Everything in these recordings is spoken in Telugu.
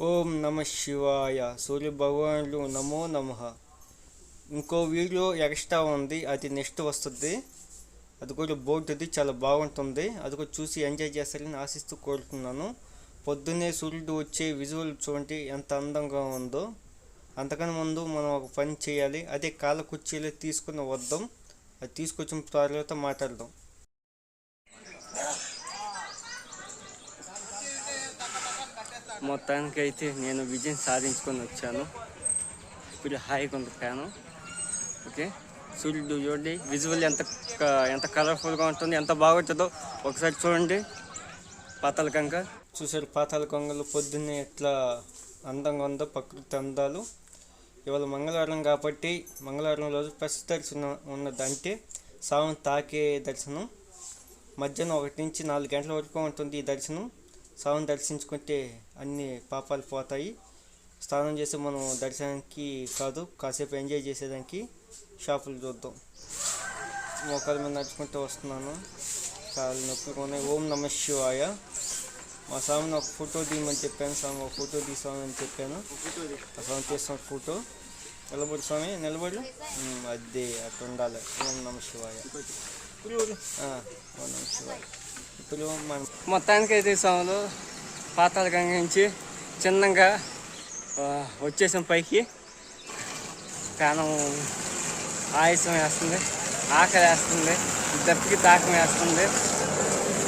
ఓం నమ శివాయ సూర్య భగవానులు నమో నమ. ఇంకో వీడియో ఎక్స్ట్రా ఉంది అది నెక్స్ట్ వస్తుంది. అది కూడా బోర్డుది చాలా బాగుంటుంది. అది కూడా చూసి ఎంజాయ్ చేస్తారని ఆశిస్తూ కోరుతున్నాను. పొద్దున్నే సూర్యుడు వచ్చే విజువల్ చూడండి ఎంత అందంగా ఉందో. అంతకన్నా ముందు మనం ఒక పని చేయాలి అదే కాళ్ళ కుర్చీలో తీసుకుని వద్దాం. అది తీసుకొచ్చిన తర్వాత మాట్లాడదాం. మొత్తానికి అయితే నేను విజయం సాధించుకొని వచ్చాను. ఇప్పుడు హాయిగా ఉంది ఫ్యాను. ఓకే సూర్యుడు చూడండి. విజువల్ ఎంత ఎంత కలర్ఫుల్గా ఉంటుంది ఎంత బాగుంటుందో ఒకసారి చూడండి. పాతాల కంక చూసారు పాతాల కొంగలు పొద్దున్నే ఎట్లా అందంగా ఉందో ప్రకృతి అందాలు. ఇవాళ మంగళవారం కాబట్టి మంగళవారం రోజు ఫస్ట్ దర్శనం ఉన్నదంటే అంటే తాకే దర్శనం. మధ్యాహ్నం ఒకటి నుంచి నాలుగు గంటల వరకు ఉంటుంది ఈ దర్శనం. సావం దర్శించుకుంటే అన్ని పాపాలు పోతాయి. స్నానం చేసి మనం దర్శనానికి కాదు కాసేపు ఎంజాయ్ చేసేదానికి షాపులు చూద్దాం. మోకాల మీద నడుచుకుంటూ వస్తున్నాను. చాలా నొప్పులు ఉన్నాయి. ఓం నమ శివాయ. మా స్వామిని ఒక ఫోటో తీయమని చెప్పాను. స్వామి ఒక ఫోటో తీసామని చెప్పాను. ఆ స్వామి తీసిన ఫోటో. నిలబడి స్వామి నిలబడి. అదే అట్లా ఉండాలి. ఓం ఓం నమ శివాయ. ఇప్పుడు మనం మొత్తానికి అయితే స్వాములు పాతాల గంగ నుంచి చిన్నగా వచ్చేసాం పైకి. కానం ఆయాసం వేస్తుంది ఆకలి వేస్తుంది దప్పికి తాకం వేస్తుంది.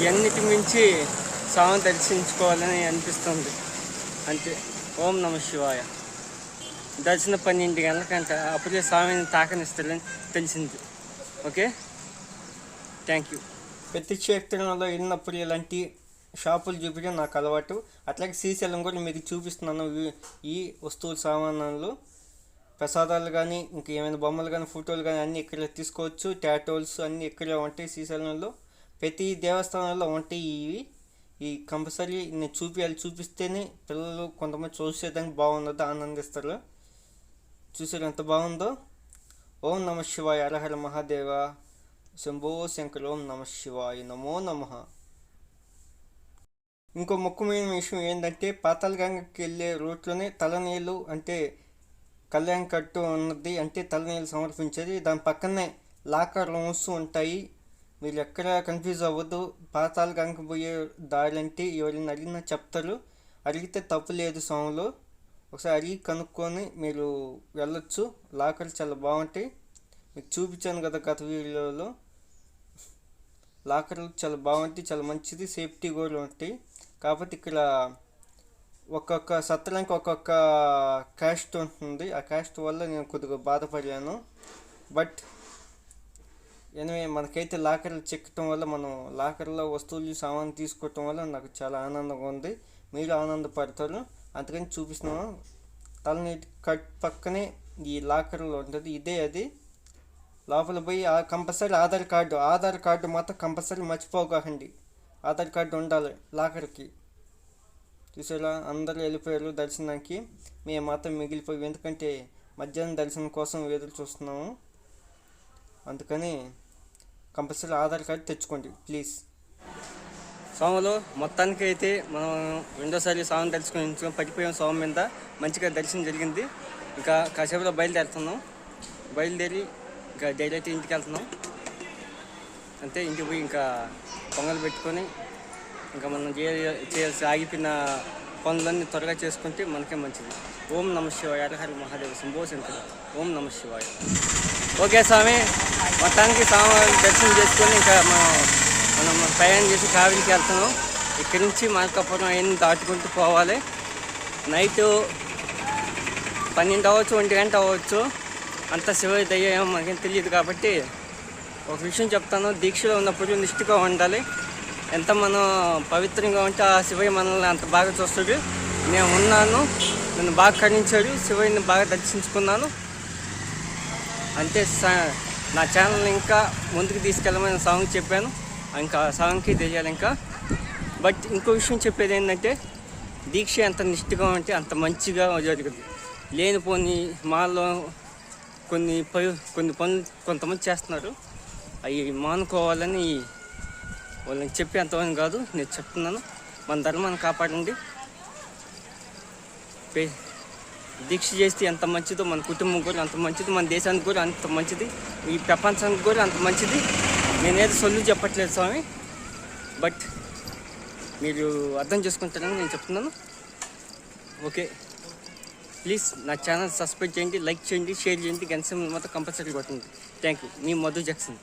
ఇవన్నిటి మించి స్వామిని దర్శించుకోవాలని అనిపిస్తుంది. అంతే ఓం నమ శివాయ. దర్శన పన్నెండు గంటలకంట అప్పుడే స్వామిని తాకనిస్తారని తెలిసింది. ఓకే? థ్యాంక్ యూ ప్రతి క్షేత్రంలో వెళ్ళినప్పుడు ఇలాంటి షాపులు చూపించడం నాకు అలవాటు. అట్లాగే శ్రీశైలం కూడా మీకు చూపిస్తున్నాను. ఈ- వస్తువులు వస్తువుల సామాన్లు ప్రసాదాలు కానీ ఇంకా ఏమైనా బొమ్మలు కానీ ఫోటోలు కానీ అన్నీ ఇక్కడ తీసుకోవచ్చు. టాటోల్స్ అన్నీ ఇక్కడే ఉంటాయి శ్రీశైలంలో. ప్రతి దేవస్థానంలో ఉంటాయి ఇవి. ఈ కంపల్సరీ నేను చూపించాలి చూపిస్తేనే పిల్లలు కొంతమంది చూసేదానికి బాగున్నదో ఆనందిస్తారు. చూసారు ఎంత బాగుందో? ఓం నమ శివాయ. అరహర మహాదేవ. శంభో శంకర నమ శివాయ నమో నమ. ఇంకో ముఖ్యమైన విషయం ఏంటంటే పాతాళగంగకి వెళ్ళే రూట్లోనే తలనీళ్ళు అంటే కళ్యాణ్ కట్టు ఉన్నది అంటే తలనీళ్ళు సమర్పించేది. దాని పక్కనే లాకర్ రూమ్స్ ఉంటాయి. మీరు ఎక్కడ కన్ఫ్యూజ్ అవ్వద్దు. పాతాళగంగకి పోయే దారి అంటే ఎవరైనా అడిగినా చెప్తారు. అడిగితే తప్పు లేదు స్వాములు. ఒకసారి అడిగి కనుక్కొని మీరు వెళ్ళొచ్చు. లాకర్ చాలా బాగుంటాయి. మీకు చూపించాను కదా గత వీడియోలో. లాకర్లు చాలా బాగుంటాయి చాలా మంచిది. సేఫ్టీ కూడా ఉంటాయి. కాకపోతే ఇక్కడ ఒక్కొక్క సత్రానికి ఒక్కొక్క క్యాస్ట్ ఉంటుంది. ఆ క్యాస్ట్ వల్ల నేను కొద్దిగా బాధపడాను బట్ ఎనివే మనకైతే లాకర్లు చెక్కటం వల్ల మనం లాకర్లో వస్తువులు సామాన్లు తీసుకోవటం వల్ల నాకు చాలా ఆనందంగా ఉంది. మీరు ఆనందపడతారు. అందుకని చూపిస్తున్నాను. తలనీటి కట్ పక్కనే ఈ లాకర్లో ఉంటుంది. ఇదే అది. లోపల పోయి ఆ compulsory Aadhaar card Aadhaar card మాత్రం కంపల్సరీ మర్చిపోకండి. ఆధార్ కార్డు ఉండాలి లాకర్కి. చూసేలా అందరూ వెళ్ళిపోయారు దర్శనానికి. మేము మాత్రం మిగిలిపోయి. ఎందుకంటే మధ్యాహ్నం దర్శనం కోసం ఎదురు చూస్తున్నాము. అందుకని కంపల్సరీ ఆధార్ కార్డు తెచ్చుకోండి ప్లీజ్. స్వాములు మొత్తానికి అయితే మనం రెండోసారి స్వామిని దర్శనం పడిపోయాం స్వామి మీద. మంచిగా దర్శనం జరిగింది. ఇంకా కాసేపులో బయలుదేరుతున్నాం. బయలుదేరి ఇంకా డైరెక్ట్ ఇంటికి వెళ్తున్నాం. అంతే ఇంటికి పోయి ఇంకా పొంగలు పెట్టుకొని ఇంకా మనం చేయ- చేయాల్సి ఆగిపోయిన పనులన్నీ త్వరగా చేసుకుంటే మనకే మంచిది. ఓం నమ శివాయ హరి మహాదేవ శంభో శంకర. ఓం నమ శివాయ. ఓకే స్వామి మొత్తానికి స్వామి దర్శనం చేసుకొని ఇంకా మనం మనం ప్రయాణం చేసి కావిలికి వెళ్తున్నాం. ఇక్కడి నుంచి మార్కాపురం అవన్నీ దాటుకుంటూ పోవాలి. నైట్ పన్నెండు అవ్వచ్చు ఒంటి గంట అవ్వచ్చు. అంత శివ దయ్య మనకేం తెలియదు కాబట్టి ఒక విషయం చెప్తాను. దీక్షలో ఉన్నప్పుడు నిష్ఠగా ఉండాలి. ఎంత మనం పవిత్రంగా ఉంటే ఆ శివయ్య మనల్ని అంత బాగా చూస్తాడు. నేను ఉన్నాను నన్ను బాగా కరుణించాడు శివయ్యని బాగా దర్శించుకున్నాను. అంతే నా ఛానల్ ఇంకా ముందుకు తీసుకెళ్ళమని సాంగ్ చెప్పాను. ఇంకా సాంగ్కి తెలియాలి ఇంకా. బట్ ఇంకో విషయం చెప్పేది ఏంటంటే దీక్ష ఎంత నిష్ఠగా ఉంటే అంత మంచిగా జరుగుతుంది. లేనిపోని మాలో కొన్ని పై కొన్ని పనులు కొంతమంది చేస్తున్నారు. అవి మానుకోవాలని వాళ్ళని చెప్పి ఎంతమంది కాదు. నేను చెప్తున్నాను. మన ధర్మాన్ని కాపాడండి. పే దీక్ష చేస్తే ఎంత మంచిదో మన కుటుంబం కూడా అంత మంచిది మన దేశానికి కూడా అంత మంచిది ఈ ప్రపంచానికి కూడా అంత మంచిది. నేనేదో సొల్లు చెప్పట్లేదు స్వామి. బట్ మీరు అర్థం చేసుకుంటారని నేను చెప్తున్నాను. ఓకే. ప్లీజ్ నా ఛానల్ సబ్స్క్రైబ్ చేయండి లైక్ చేయండి షేర్ చేయండి గంట మొత్తం కంపల్సరీ కొట్టండి. థ్యాంక్ యూ మీ మధు జాక్సన్.